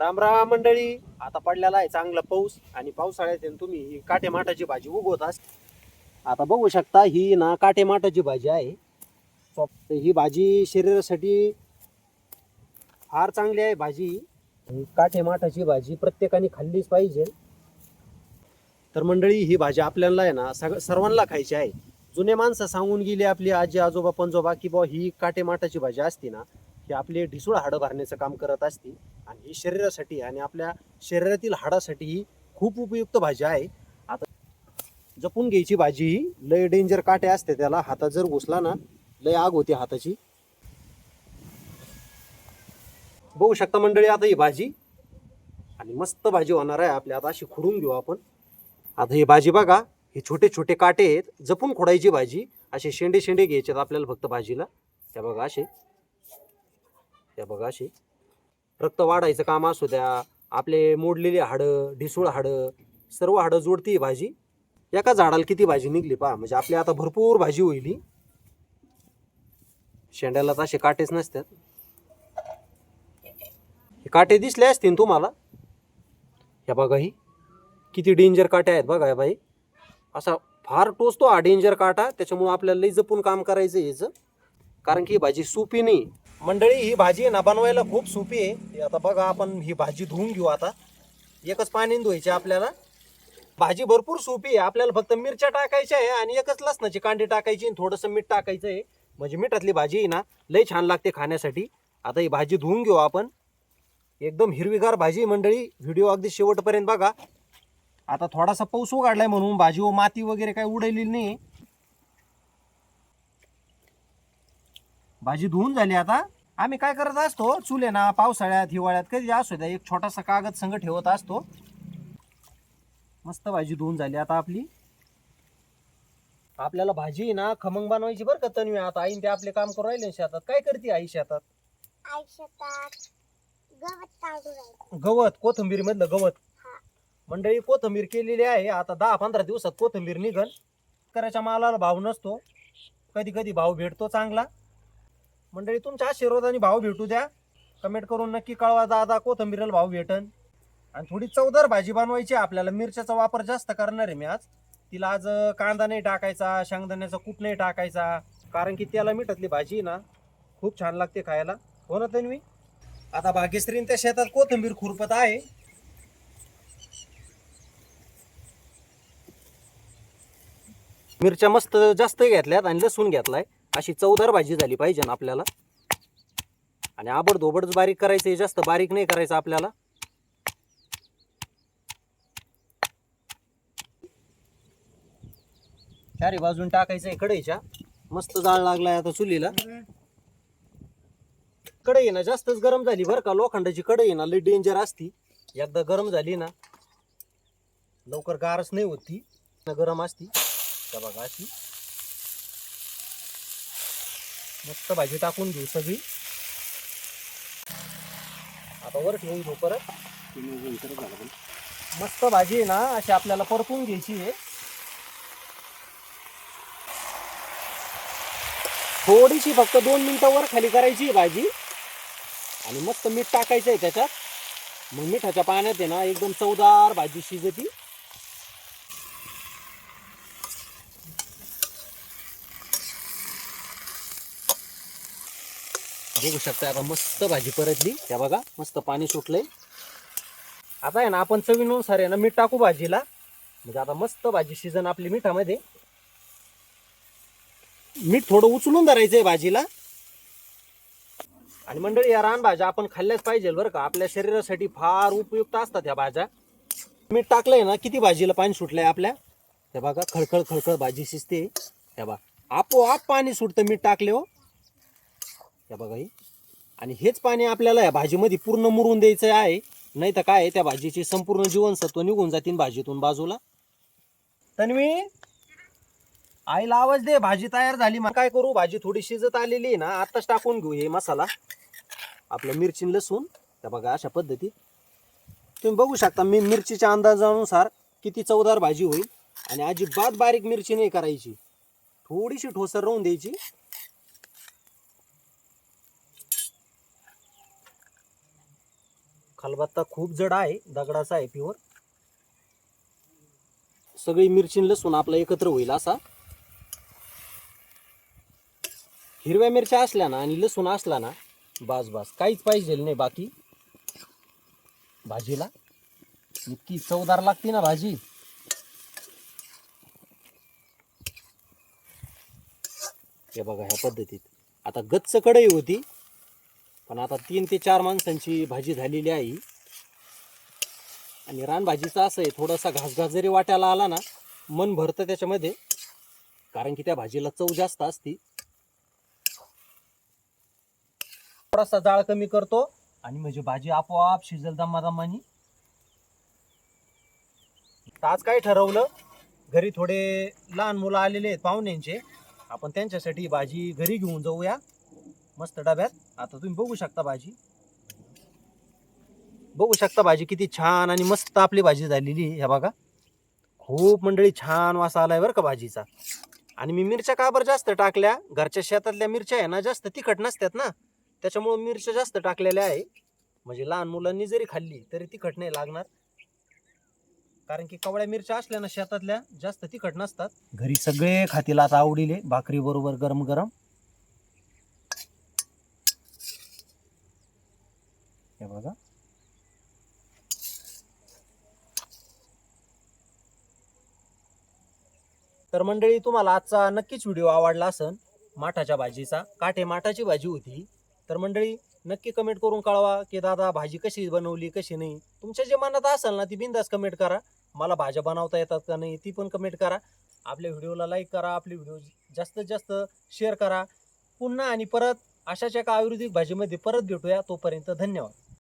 राम राम मंडळी आता पडलेला आहे चांगला पाऊस आणि पावसाळ्यात आहे ना तुम्ही ही काटे माठाची भाजी उगवत अस आता बघू शकता ही ना काटे माठाची भाजी आहे. ही भाजी शरीरासाठी फार चांगली आहे भाजी. ही माठाची भाजी प्रत्येकाने खाल्लीच पाहिजे. तर मंडळी ही भाजी आपल्याला आहे ना सग सर्वांना खायची आहे. जुने माणसं सांगून गेली आपली आजी आजोबा पंजोबा की बुवा ही काटे माठाची भाजी असते ना ही आपले ढिसूळ हाडं भरण्याचं काम करत असते आणि ही शरीरासाठी आणि आपल्या शरीरातील हाडासाठी ही खूप उपयुक्त भाजी आहे. आता जपून घ्यायची भाजी ही. लय डेंजर काटे असते त्याला. हातात जर घुसला ना लय आग होती हाताची. बघू शकता मंडळी आता ही भाजी. आणि मस्त भाजी होणार आहे आपल्या. आता अशी खुडून घेऊ आपण. आता ही भाजी बघा. हे छोटे छोटे काटे आहेत. जपून खोडायची भाजी. असे शेंडे शेंडे घ्यायचे आहेत आपल्याला फक्त भाजीला. त्या बघा असे. त्या बघा अशी. रक्त वाढायचं काम असू द्या आपले मोडलेली हाडं ढिसूळ हाडं सर्व हाडं जोडती ही भाजी. एका झाडाला किती भाजी निघली पहा म्हणजे आपली आता भरपूर भाजी होईल शेंड्याला तर असे काटेच नसतात. हे काटे दिसले असतील तुम्हाला? या बघा ही. किती डेंजर काटे आहेत बघा बाई. असा फार टोचतो हा डेंजर काटा त्याच्यामुळे आपल्याला लई जपून काम करायचं याचं. कारण की ही भाजी सोपी नाही. मंडळी ही भाजी आहे ना बनवायला खूप सोपी आहे. आता बघा आपण ही भाजी धुवून घेऊ आता. एकच पाणी धुवायचे आपल्याला. भाजी भरपूर सोपी आहे. आपल्याला फक्त मिरच्या टाकायच्या आहे आणि एकच लसणाची कांडी टाकायची आणि थोडंसं मीठ टाकायचं आहे. म्हणजे मिठातली भाजी आहे ना लई छान लागते खाण्यासाठी. आता ही भाजी धुवून घेऊ आपण. एकदम हिरवीगार भाजी मंडळी. व्हिडिओ अगदी शेवटपर्यंत बघा. आता थोडासा पाऊस उघडलाय म्हणून भाजी व माती वगैरे काही उडलेली नाही भाजी धुवून झाली आता. आम्ही काय करत असतो चुले ना पावसाळ्यात हिवाळ्यात कधी असू द्या एक छोटासा कागद संग ठेवत असतो. मस्त भाजी धुवून झाली आता आपली. आपल्याला भाजी ना खमंग बनवायची बरं का तन्वी. आता आईन ते आपले काम करू राहिले शेतात. काय करते आई शेतात? आई शेतात गवत काढू राहील. गवत? कोथंबीर मधलं गवत मंडळी कोथंबीर केलेली आहे. आता दहा पंधरा दिवसात कोथंबीर निघन करायच्या मालाला भाव नसतो. कधी कधी भाव भेटतो चांगला. मंडळी तुमच्या आशीर्वादाने भाव भेटू द्या. कमेंट करून नक्की कळवा दादा कोथंबीरला भाव भेटन. आणि थोडी चवदार भाजी बनवायची आहे आपल्याला. मिरच्याचा वापर जास्त करणार आहे मी आज. तिला आज कांदा नाही टाकायचा शेंगदाण्याचा कूट नाही टाकायचा. कारण की त्याला मिठातली भाजी ना खूप छान लागते खायला. हो ना तन्वी? आता भाग्यश्रीन त्या शेतात कोथंबीर खुरपत आहे. मिरच्या मस्त जास्त घेतल्यात आणि लसूण घेतलाय. अशी चवदार भाजी झाली पाहिजे ना आपल्याला. आणि आबडदोबडच बारीक करायचं जास्त बारीक नाही करायचं आपल्याला. चारी बाजून टाकायचंय कढईच्या. मस्त जाळ लागलाय आता चुलीला. कढई ना जास्तच गरम झाली बरं का लोखंडाची कढई ना लई डेंजर असती. एकदा गरम झाली ना लवकर गारच नाही होती गरम असती. त्या बघा अशी. मस्त भाजी टाकून घेऊ सगळी. आता वर ठेवून घेऊ परत. मस्त भाजी आहे ना अशी आपल्याला परतून घ्यायची आहे. थोडीशी फक्त दोन मिनिटं वर खाली करायची आहे भाजी. आणि मस्त मीठ टाकायचं आहे त्याच्यात. मग मिठाच्या पाण्यात आहे ना एकदम चवदार भाजी शिजती. बघू शकता आता मस्त भाजी परतली. त्या बघा मस्त पाणी सुटलंय. आता आहे ना आपण चवीनुसार आहे ना मीठ टाकू भाजीला. म्हणजे आता मस्त भाजी शिजन आपली मिठामध्ये. मीठ थोडं उचलून धरायचंय भाजीला. आणि मंडळी या रानभाज्या आपण खाल्ल्याच पाहिजे बरं का. आपल्या शरीरासाठी फार उपयुक्त असतात ह्या भाज्या. मीठ टाकलंय ना किती भाजीला पाणी सुटलंय आपल्या? त्या बघा खळखळ खळखळ भाजी शिजते. त्या बघा आपोआप पाणी सुटतं मीठ टाकले हो या बघा ही. आणि हेच पाणी आपल्याला या भाजीमध्ये पूर्ण मुरून द्यायचं आहे. नाही तर काय आहे, त्या भाजीची संपूर्ण जीवनसत्व निघून जातील भाजीतून बाजूला. तन्वी आईला आवाज दे भाजी तयार झाली. मग काय करू? भाजी थोडी शिजत आलेली आहे ना आत्ताच टाकून घेऊ हे मसाला. आपलं मिरची लसूण. त्या बघा अशा पद्धतीत तुम्ही बघू शकता मी मिरचीच्या अंदाजानुसार किती चवदार भाजी होईल. आणि अजिबात बारीक मिरची नाही करायची. थोडीशी ठोसर राहून द्यायची. खलबत्ता खूप जड आहे दगडाचा आहे प्युअर सगळी मिरची लसूण आपला एकत्र होईल असा. हिरव्या मिरच्या असल्या ना आणि लसूण असला ना बास बास. काहीच पाहिजे नाही बाकी. भाजीला. इतकी चवदार लागते ना भाजी. हे बघा ह्या पद्धतीत. आता गच्च कढई होती. पण आता तीन ते चार माणसांची भाजी झालेली आहे. आणि रानभाजीचं असं आहे थोडासा घासघास जरी वाट्याला आला ना मन भरतं त्याच्यामध्ये. कारण की त्या भाजीला चव जास्त असती. थोडासा जाळ कमी करतो आणि म्हणजे भाजी आपोआप शिजल दम्मा दम्मानी आज काय ठरवलं? घरी थोडे लहान मुलं आलेले आहेत पाहुण्यांचे. आपण त्यांच्यासाठी भाजी घरी घेऊन जाऊया. मस्त डब्यात. आता तुम्ही बघू शकता भाजी. बघू शकता भाजी किती छान आणि मस्त आपली भाजी झालेली ह्या बघा. खूप मंडळी छान वास आलाय बरं का भाजीचा. आणि मी मिरच्या का बरं जास्त टाकल्या? घरच्या शेतातल्या मिरच्या आहे ना जास्त तिखट नसतात ना. त्याच्यामुळं मिरच्या जास्त टाकलेल्या आहे. म्हणजे लहान मुलांनी जरी खाल्ली तरी तिखट नाही लागणार. कारण की कवळ्या मिरच्या असल्या ना शेतातल्या जास्त तिखट नसतात. घरी सगळे खातील. आता आवडीले. भाकरी बरोबर गरम गरम हे बघा. तर मंडळी तुम्हाला आजचा नक्कीच व्हिडिओ आवडला असन माठाच्या भाजीचा. काटे माठाची भाजी होती. तर मंडळी नक्की कमेंट करून कळवा की दादा भाजी कशी बनवली कशी नाही. तुमच्या जे मनात असेल ना ती बिंदास कमेंट करा. मला भाज्या बनवता येतात का नाही ती पण कमेंट करा. आपल्या व्हिडिओला लाईक करा आपले व्हिडिओ जास्तीत जास्त शेअर करा. पुन्हा आणि परत अशाच एका आयुर्वेदिक भाजीमध्ये परत भेटूया. तोपर्यंत धन्यवाद.